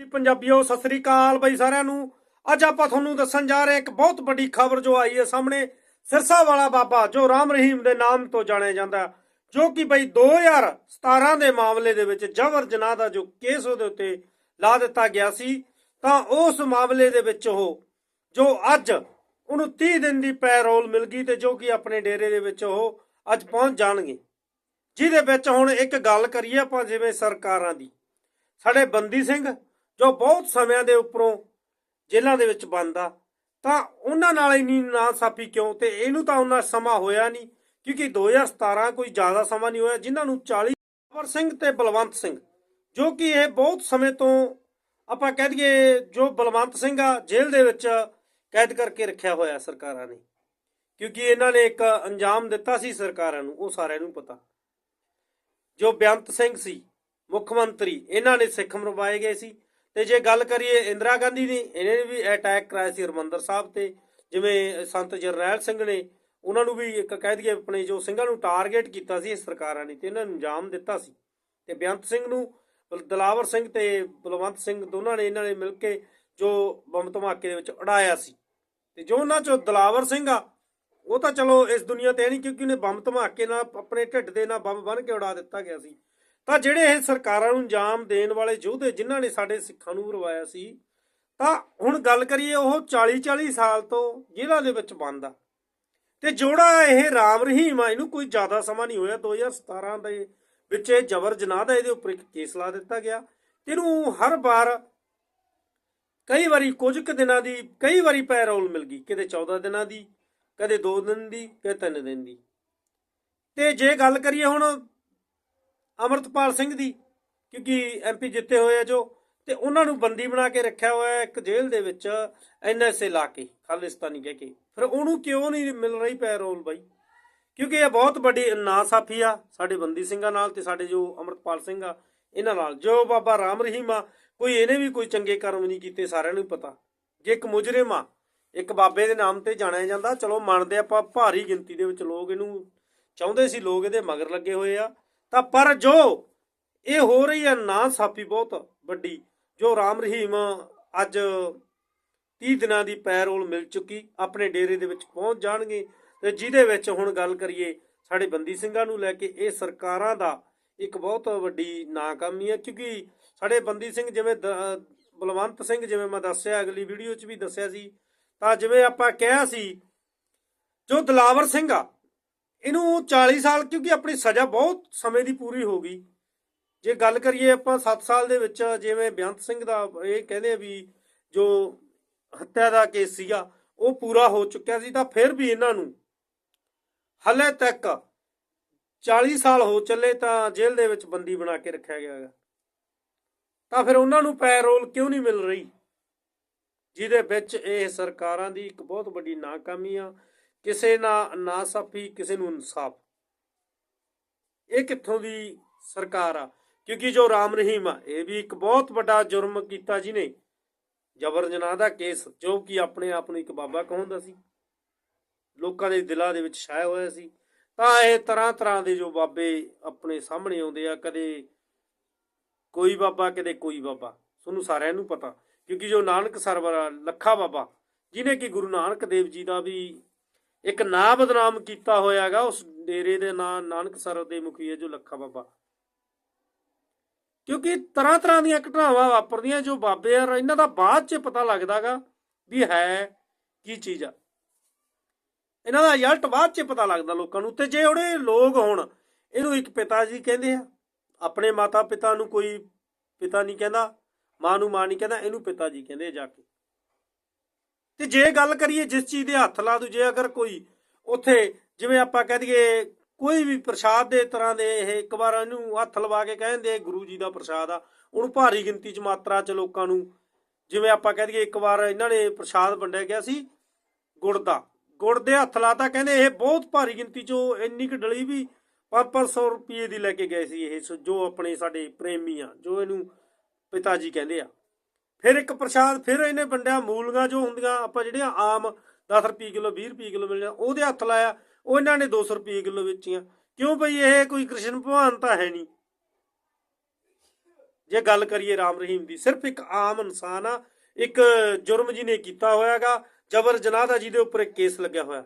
ਜੀ ਪੰਜਾਬੀਓ, ਸਤਿ ਸ੍ਰੀ ਅਕਾਲ ਬਈ ਸਾਰਿਆਂ ਨੂੰ। ਅੱਜ ਆਪਾਂ ਤੁਹਾਨੂੰ ਦੱਸਣ ਜਾ ਰਹੇ ਇੱਕ ਬਹੁਤ ਵੱਡੀ ਖਬਰ ਜੋ ਆਈ ਹੈ ਸਾਹਮਣੇ। ਸਿਰਸਾ ਵਾਲਾ ਬਾਬਾ ਜੋ ਰਾਮ ਰਹੀਮ ਦੇ ਨਾਮ ਤੋਂ ਜਾਣਿਆ ਜਾਂਦਾ ਜੋ ਕਿ ਬਈ 2017 ਦੇ ਮਾਮਲੇ ਦੇ ਵਿੱਚ ਜਬਰ ਜਨਾਹ ਦਾ ਜੋ ਕੇਸ ਉਹਦੇ ਉੱਤੇ ਲਾ ਦਿੱਤਾ ਗਿਆ ਸੀ, ਤਾਂ ਉਸ ਮਾਮਲੇ ਦੇ ਵਿੱਚ ਉਹ ਜੋ ਅੱਜ ਉਹਨੂੰ 30 ਦਿਨ ਦੀ ਪੈਰੋਲ ਮਿਲ ਗਈ ਤੇ ਜੋ ਕਿ ਆਪਣੇ ਡੇਰੇ ਦੇ ਵਿੱਚ ਉਹ ਅੱਜ ਪਹੁੰਚ ਜਾਣਗੇ। ਜਿਹਦੇ ਵਿੱਚ ਹੁਣ ਇੱਕ ਗੱਲ ਕਰੀਏ ਆਪਾਂ ਜਿਵੇਂ ਸਰਕਾਰਾਂ ਦੀ, ਸਾਡੇ ਬੰਦੀ ਸਿੰਘ ਜੋ ਬਹੁਤ ਸਮਿਆਂ ਦੇ ਉੱਪਰੋਂ ਜੇਲ੍ਹਾਂ ਦੇ ਵਿੱਚ ਬੰਦਾ, ਤਾਂ ਉਹਨਾਂ ਨਾਲ ਇੰਨੀ ਨਾ ਸਾਫੀ ਕਿਉਂ? ਤੇ ਇਹਨੂੰ ਤਾਂ ਉਹਨਾਂ ਸਮਾਂ ਹੋਇਆ ਨਹੀਂ, ਕਿਉਂਕਿ 2017 ਕੋਈ ਜ਼ਿਆਦਾ ਸਮਾਂ ਨਹੀਂ ਹੋਇਆ, ਜਿਨ੍ਹਾਂ ਨੂੰ 40 ਅਮਰ ਸਿੰਘ ਤੇ ਬਲਵੰਤ ਸਿੰਘ, ਜੋ ਕਿ ਇਹ ਬਹੁਤ ਸਮੇਂ ਤੋਂ ਆਪਾਂ ਕਹਿ ਦਈਏ ਜੋ ਬਲਵੰਤ ਸਿੰਘ ਆ, ਜੇਲ੍ਹ ਦੇ ਵਿੱਚ ਕੈਦ ਕਰਕੇ ਰੱਖਿਆ ਹੋਇਆ ਸਰਕਾਰਾਂ ਨੇ, ਕਿਉਂਕਿ ਇਹਨਾਂ ਨੇ ਇੱਕ ਅੰਜਾਮ ਦਿੱਤਾ ਸੀ ਸਰਕਾਰਾਂ ਨੂੰ, ਉਹ ਸਾਰਿਆਂ ਨੂੰ ਪਤਾ। ਜੋ ਬੇਅੰਤ ਸਿੰਘ ਸੀ, ਮੁੱਖ ਮੰਤਰੀ, ਇਹਨਾਂ ਨੇ ਸਿੱਖ ਮਰਵਾਏ ਗਏ ਸੀ ਤੇ ਜੇ ਗੱਲ ਕਰੀਏ ਇੰਦਰਾ ਗਾਂਧੀ ਦੀ, ਇਹਨੇ ਨੇ ਵੀ ਅਟੈਕ ਕਰਾਇਆ ਸੀ ਹਰਮੰਦਰ ਸਾਹਿਬ ਤੇ, ਜਿਵੇਂ ਸੰਤ ਜਰਨੈਲ ਸਿੰਘ ਨੇ ਉਹਨਾਂ ਨੂੰ ਵੀ ਇੱਕ ਕਹਿ ਦਈਏ ਆਪਣੇ ਜੋ ਸਿੰਘਾਂ ਨੂੰ ਟਾਰਗੇਟ ਕੀਤਾ ਸੀ ਇਹ ਸਰਕਾਰਾਂ ਨੇ ਤੇ ਇਹਨਾਂ ਨੂੰ ਅੰਜਾਮ ਦਿੱਤਾ ਸੀ। ਤੇ ਬੇਅੰਤ ਸਿੰਘ ਨੂੰ, ਦਲਾਵਰ ਸਿੰਘ ਤੇ ਬਲਵੰਤ ਸਿੰਘ ਦੋਨਾਂ ਨੇ ਇਹਨਾਂ ਨੇ ਮਿਲ ਕੇ ਜੋ ਬੰਬ ਧਮਾਕੇ ਦੇ ਵਿੱਚ ਉਡਾਇਆ ਸੀ। ਤੇ ਜੋ ਉਹਨਾਂ ਚੋਂ ਦਲਾਵਰ ਸਿੰਘ ਆ, ਉਹ ਤਾਂ ਚਲੋ ਇਸ ਦੁਨੀਆ ਤੇ ਹੈ ਨਹੀਂ ਕਿਉਂਕਿ ਉਹਨੇ ਬੰਬ ਧਮਾਕੇ ਨਾਲ ਆਪਣੇ ਢਿੱਡ ਦੇ ਨਾਲ ਬੰਬ ਬਨ ਕੇ ਉਡਾ ਦਿੱਤਾ ਗਿਆ ਸੀ। ਤਾਂ ਜਿਹੜੇ ਇਹ ਸਰਕਾਰਾਂ ਨੂੰ ਅੰਜਾਮ ਦੇਣ ਵਾਲੇ ਯੋਧੇ ਜਿਨ੍ਹਾਂ ਨੇ ਸਾਡੇ ਸਿੱਖਾਂ ਨੂੰ ਰਵਾਇਆ ਸੀ, ਤਾਂ ਹੁਣ ਗੱਲ ਕਰੀਏ ਉਹ 40 40 ਸਾਲ ਤੋਂ ਜੇਲ੍ਹਾਂ ਦੇ ਵਿੱਚ ਬੰਦ ਆ। ਤੇ ਜੋੜਾ ਇਹ ਰਾਮ ਰਹੀਮ ਆ, ਇਹਨੂੰ ਕੋਈ ਜ਼ਿਆਦਾ ਸਮਾਂ ਨਹੀਂ ਹੋਇਆ। 2017 ਦੇ ਵਿੱਚ ਇਹ ਜਬਰ ਜਨਾਹ ਦਾ ਇਹਦੇ ਉੱਪਰ ਇੱਕ ਕੇਸ ਲਾ ਦਿੱਤਾ ਗਿਆ। ਤੇ ਇਹਨੂੰ ਹਰ ਵਾਰ ਕਈ ਵਾਰੀ ਕੁਝ ਕੁ ਦਿਨਾਂ ਦੀ, ਕਈ ਵਾਰੀ ਪੈਰੋਲ ਮਿਲ ਗਈ, ਕਿਤੇ 14 ਦਿਨਾਂ ਦੀ, ਕਦੇ 2 ਦਿਨ ਦੀ, ਕਦੇ 3 ਦਿਨ ਦੀ। ਤੇ ਜੇ ਗੱਲ ਕਰੀਏ ਹੁਣ ਅਮਰਤਪਾਲ ਸਿੰਘ ਦੀ, ਕਿਉਂਕਿ ਐਮਪੀ ਜਿੱਤੇ ਹੋਏ ਆ ਜੋ, ਤੇ ਉਹਨਾਂ ਨੂੰ ਬੰਦੀ ਬਣਾ ਕੇ ਰੱਖਿਆ ਹੋਇਆ ਹੈ ਇੱਕ ਜੇਲ੍ਹ ਦੇ ਵਿੱਚ ਐਨਐਸਏ ਲਾ ਕੇ, ਖਾਲਿਸਤਾਨੀ ਕਹਿ ਕੇ। ਫਿਰ ਉਹਨੂੰ ਕਿਉਂ ਨਹੀਂ ਮਿਲ ਰਹੀ ਪੈਰੋਲ ਬਾਈ? ਕਿਉਂਕਿ ਇਹ ਬਹੁਤ ਵੱਡੀ ਨਾਸਾਫੀ ਆ ਸਾਡੇ ਬੰਦੀ ਸਿੰਘਾਂ ਨਾਲ ਤੇ ਸਾਡੇ ਜੋ ਅਮਰਤਪਾਲ ਸਿੰਘ ਆ, ਇਹਨਾਂ ਨਾਲ। ਜੋ ਬਾਬਾ ਰਾਮ ਰਹੀਮ ਆ, ਕੋਈ ਇਹਨੇ ਵੀ ਕੋਈ ਚੰਗੇ ਕਰਮ ਨਹੀਂ ਕੀਤੇ, ਸਾਰਿਆਂ ਨੂੰ ਪਤਾ। ਜੇ ਇੱਕ ਮੁਜਰਮ ਆ, ਇੱਕ ਬਾਬੇ ਦੇ ਨਾਮ ਤੇ ਜਾਣਿਆ ਜਾਂਦਾ, ਚਲੋ ਮੰਨਦੇ ਆਪਾਂ, ਭਾਰੀ ਗਿਣਤੀ ਦੇ ਵਿੱਚ ਲੋਕ ਇਹਨੂੰ ਚਾਹੁੰਦੇ ਸੀ, ਲੋਕ ਇਹਦੇ ਮਗਰ ਲੱਗੇ ਹੋਏ ਆ। ਤਾਂ ਪਰ ਜੋ ਇਹ ਹੋ ਰਹੀ ਹੈ ਨਾ ਸਾਫੀ ਬਹੁਤ ਵੱਡੀ, ਜੋ ਰਾਮ ਰਹੀਮ ਅੱਜ 30 ਦਿਨਾਂ ਦੀ ਪੈਰੋਲ ਮਿਲ ਚੁੱਕੀ, ਆਪਣੇ ਡੇਰੇ ਦੇ ਵਿੱਚ ਪਹੁੰਚ ਜਾਣਗੇ ਤੇ ਜਿਹਦੇ ਵਿੱਚ ਹੁਣ ਗੱਲ ਕਰੀਏ ਸਾਡੇ ਬੰਦੀ ਸਿੰਘਾਂ ਨੂੰ ਲੈ ਕੇ, ਇਹ ਸਰਕਾਰਾਂ ਦਾ ਇੱਕ ਬਹੁਤ ਵੱਡੀ ਨਾਕਾਮੀ ਹੈ, ਕਿਉਂਕਿ ਸਾਡੇ ਬੰਦੀ ਸਿੰਘ ਜਿਵੇਂ ਬਲਵੰਤ ਸਿੰਘ ਜਿਵੇਂ ਮੈਂ ਦੱਸਿਆ, ਅਗਲੀ ਵੀਡੀਓ 'ਚ ਵੀ ਦੱਸਿਆ ਸੀ, ਤਾਂ ਜਿਵੇਂ ਆਪਾਂ ਕਿਹਾ ਸੀ, ਜੋ ਦਲਾਵਰ ਸਿੰਘ ਆ ਇਹਨੂੰ 40 ਸਾਲ, ਕਿਉਂਕਿ ਆਪਣੀ ਸਜ਼ਾ ਬਹੁਤ ਸਮੇਂ ਦੀ ਪੂਰੀ ਹੋ ਗਈ। ਜੇ ਗੱਲ ਕਰੀਏ ਆਪਾਂ 7 ਸਾਲ ਦੇ ਵਿੱਚ, ਜਿਵੇਂ ਬੇਅੰਤ ਸਿੰਘ ਦਾ ਇਹ ਕਹਿੰਦੇ ਵੀ ਜੋ ਹੱਤਿਆ ਦਾ ਕੇਸ ਸੀਗਾ, ਉਹ ਪੂਰਾ ਹੋ ਚੁੱਕਿਆ ਸੀ, ਤਾਂ ਫਿਰ ਵੀ ਇਹਨਾਂ ਨੂੰ ਹਲੇ ਤੱਕ 40 ਸਾਲ ਹੋ ਚੱਲੇ ਤਾਂ ਜੇਲ੍ਹ ਦੇ ਵਿੱਚ ਬੰਦੀ ਬਣਾ ਕੇ ਰੱਖਿਆ ਗਿਆ ਹੈਗਾ। ਤਾਂ ਫਿਰ ਉਹਨਾਂ ਨੂੰ ਪੈਰੋਲ ਕਿਉਂ ਨਹੀਂ ਮਿਲ ਰਹੀ? ਜਿਹਦੇ ਵਿੱਚ ਇਹ ਸਰਕਾਰਾਂ ਦੀ ਇੱਕ ਬਹੁਤ ਵੱਡੀ ਨਾਕਾਮੀ ਆ ਕਿਸੇ ਨਾਲ ਨਾਸਾਫੀ ਕਿਸੇ ਨੂੰ ਇਨਸਾਫ। ਇਹ ਕਿੱਥੋਂ ਦੀ ਸਰਕਾਰ ਆ? ਕਿਉਂਕਿ ਜੋ ਰਾਮ ਰਹੀਮ ਆ ਇਹ ਵੀ ਇੱਕ ਬਹੁਤ ਵੱਡਾ ਜੁਰਮ ਕੀਤਾ ਜਿਹਨੇ। ਜਬਰ ਜਨਾਹ ਦਾ ਕੇਸ ਜੋ ਕਿ ਆਪਣੇ ਆਪ ਨੂੰ ਇੱਕ ਬਾਬਾ ਕਹਾਉਂਦਾ ਸੀ। ਲੋਕਾਂ ਦੇ ਦਿਲਾਂ ਦੇ ਵਿੱਚ ਛਾਇਆ ਹੋਇਆ ਸੀ। ਤਾਂ ਇਹ ਤਰ੍ਹਾਂ ਤਰ੍ਹਾਂ ਦੇ ਜੋ ਬਾਬੇ ਆਪਣੇ ਸਾਹਮਣੇ ਆਉਂਦੇ ਆ ਕਦੇ ਕੋਈ ਬਾਬਾ ਕਦੇ ਕੋਈ ਬਾਬਾ। ਤੁਹਾਨੂੰ ਸਾਰਿਆਂ ਨੂੰ ਪਤਾ ਕਿਉਂਕਿ ਜੋ ਨਾਨਕ ਸਰਵਰ ਆ, ਲੱਖਾ ਬਾਬਾ ਜਿਨੇ ਕਿ ਗੁਰੂ ਨਾਨਕ ਦੇਵ ਜੀ ਦਾ ਵੀ ਇੱਕ ਨਾਂ ਬਦਨਾਮ ਕੀਤਾ ਹੋਇਆਗਾ, ਉਸ ਡੇਰੇ ਦੇ ਨਾਂ ਨਾਨਕ ਦੇ ਮੁਖੀ ਹੈ ਜੋ ਲੱਖਾ ਬਾਬਾ। ਕਿਉਂਕਿ ਤਰ੍ਹਾਂ ਤਰ੍ਹਾਂ ਦੀਆਂ ਘਟਨਾਵਾਂ ਵਾਪਰਦੀਆਂ ਜੋ ਬਾਬੇ ਆ, ਇਹਨਾਂ ਦਾ ਬਾਅਦ 'ਚ ਪਤਾ ਲੱਗਦਾਗਾ ਵੀ ਹੈ ਕੀ ਚੀਜ਼ ਆ। ਇਹਨਾਂ ਦਾ ਰਿਜ਼ਲਟ ਬਾਅਦ 'ਚ ਪਤਾ ਲੱਗਦਾ ਲੋਕਾਂ ਨੂੰ। ਤੇ ਜੇ ਉਹਦੇ ਲੋਕ ਹੋਣ, ਇਹਨੂੰ ਇੱਕ ਪਿਤਾ ਜੀ ਕਹਿੰਦੇ ਆ, ਆਪਣੇ ਮਾਤਾ ਪਿਤਾ ਨੂੰ ਕੋਈ ਪਿਤਾ ਨਹੀਂ ਕਹਿੰਦਾ, ਮਾਂ ਨੂੰ ਮਾਂ ਨਹੀਂ ਕਹਿੰਦਾ, ਇਹਨੂੰ ਪਿਤਾ ਜੀ ਕਹਿੰਦੇ ਜਾ ਕੇ। ਤੇ ਜੇ ਗੱਲ ਕਰੀਏ ਜਿਸ ਚੀਜ਼ ਦੇ ਹੱਥ ਲਾ ਦੂ ਜੇ ਅਗਰ ਕੋਈ ਉੱਥੇ ਜਿਵੇਂ ਆਪਾਂ ਕਹਿ ਦਈਏ ਕੋਈ ਵੀ ਪ੍ਰਸ਼ਾਦ ਦੇ ਤਰ੍ਹਾਂ ਦੇ ਇਹ ਇੱਕ ਵਾਰ ਇਹਨੂੰ ਹੱਥ ਲਵਾ ਕੇ ਕਹਿੰਦੇ ਗੁਰੂ ਜੀ ਦਾ ਪ੍ਰਸ਼ਾਦ ਆ, ਉਹਨੂੰ ਭਾਰੀ ਗਿਣਤੀ 'ਚ ਮਾਤਰਾ 'ਚ ਲੋਕਾਂ ਨੂੰ ਜਿਵੇਂ ਆਪਾਂ ਕਹਿ ਦਈਏ ਇੱਕ ਵਾਰ ਇਹਨਾਂ ਨੇ ਪ੍ਰਸ਼ਾਦ ਵੰਡਿਆ ਗਿਆ ਸੀ ਗੁੜ ਦਾ, ਗੁੜ ਦੇ ਹੱਥ ਲਾਤਾ ਕਹਿੰਦੇ ਇਹ ਬਹੁਤ ਭਾਰੀ ਗਿਣਤੀ 'ਚ ਉਹ ਇੰਨੀ ਕੁ ਡਲੀ ਵੀ 500 ਰੁਪਏ ਦੀ ਲੈ ਕੇ ਗਏ ਸੀ ਇਹ ਸ- ਜੋ ਆਪਣੇ ਸਾਡੇ ਪ੍ਰੇਮੀ ਆ, ਜੋ ਇਹਨੂੰ ਪਿਤਾ ਜੀ ਕਹਿੰਦੇ ਆ। ਫਿਰ ਇੱਕ ਪ੍ਰਸ਼ਾਦ, ਫਿਰ ਇਹਨੇ ਵੰਡਿਆ ਮੂਲੀਆਂ ਜੋ ਹੁੰਦੀਆਂ, ਆਪਾਂ ਜਿਹੜੀਆਂ ਆਮ 10 ਰੁਪਏ ਕਿਲੋ 20 ਰੁਪਏ ਕਿਲੋ ਮਿਲਦੀਆਂ ਉਹਦੇ ਹੱਥ ਲਾਇਆ, ਉਹ ਇਹਨਾਂ ਨੇ 200 ਰੁਪਏ ਕਿਲੋ ਵੇਚੀਆਂ। ਕਿਉਂ ਬਈ ਇਹ ਕੋਈ ਕ੍ਰਿਸ਼ਨ ਭਗਵਾਨ ਤਾਂ ਹੈ ਨਹੀਂ? ਜੇ ਗੱਲ ਕਰੀਏ ਰਾਮ ਰਹੀਮ ਦੀ, ਸਿਰਫ ਇੱਕ ਆਮ ਇਨਸਾਨ ਆ, ਇੱਕ ਜੁਰਮ ਜੀ ਨੇ ਕੀਤਾ ਹੋਇਆਗਾ, ਜਬਰ ਜਨਾਹ ਦਾ ਜਿਹਦੇ ਉੱਪਰ ਇੱਕ ਕੇਸ ਲੱਗਿਆ ਹੋਇਆ।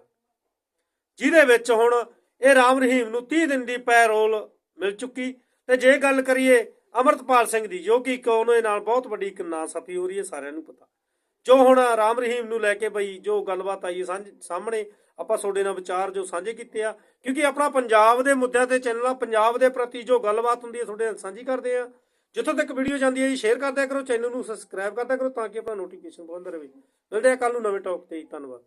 ਜਿਹਦੇ ਵਿੱਚ ਹੁਣ ਇਹ ਰਾਮ ਰਹੀਮ ਨੂੰ 30 ਦਿਨ ਦੀ ਪੈਰੋਲ ਮਿਲ ਚੁੱਕੀ, ਤੇ ਜੇ ਗੱਲ ਕਰੀਏ ਅਮਰਤਪਾਲ ਸਿੰਘ ਦੀ ਜੋ ਕਿ ਇੱਕ ਉਹਦੇ ਨਾਲ ਬਹੁਤ ਵੱਡੀ ਇੱਕ ਨਾਸਫੀ ਹੋ ਰਹੀ ਹੈ, ਸਾਰਿਆਂ ਨੂੰ ਪਤਾ। ਜੋ ਹੁਣ ਰਾਮ ਰਹੀਮ ਨੂੰ ਲੈ ਕੇ ਬਈ ਜੋ ਗੱਲਬਾਤ ਆਈ ਹੈ ਸਾਂਝ- ਸਾਹਮਣੇ, ਆਪਾਂ ਤੁਹਾਡੇ ਨਾਲ ਵਿਚਾਰ ਜੋ ਸਾਂਝੇ ਕੀਤੇ ਆ, ਕਿਉਂਕਿ ਆਪਣਾ ਪੰਜਾਬ ਦੇ ਮੁੱਦਿਆਂ ਤੇ ਚੈਨਲ ਆ, ਪੰਜਾਬ ਦੇ ਪ੍ਰਤੀ ਜੋ ਗੱਲਬਾਤ ਹੁੰਦੀ ਹੈ, ਤੁਹਾਡੇ ਨਾਲ ਸਾਂਝੀ ਕਰਦੇ ਆ। ਜਿੱਥੋਂ ਤੱਕ ਵੀਡੀਓ ਜਾਂਦੀ ਹੈ ਜੀ ਸ਼ੇਅਰ ਕਰਦਿਆ ਕਰੋ ਚੈਨਲ ਨੂੰ ਸਬਸਕ੍ਰਾਈਬ ਕਰਦਿਆ ਕਰੋ, ਤਾਂ ਕਿ ਆਪਣਾ ਨੋਟੀਫਿਕੇਸ਼ਨ ਪਹੁੰਚਦਾ ਰਹੇ। ਮਿਲਦੇ ਆ ਕੱਲ ਨੂੰ ਨਵੇਂ ਟੌਪ ਤੇ ਧੰਨਵਾਦ।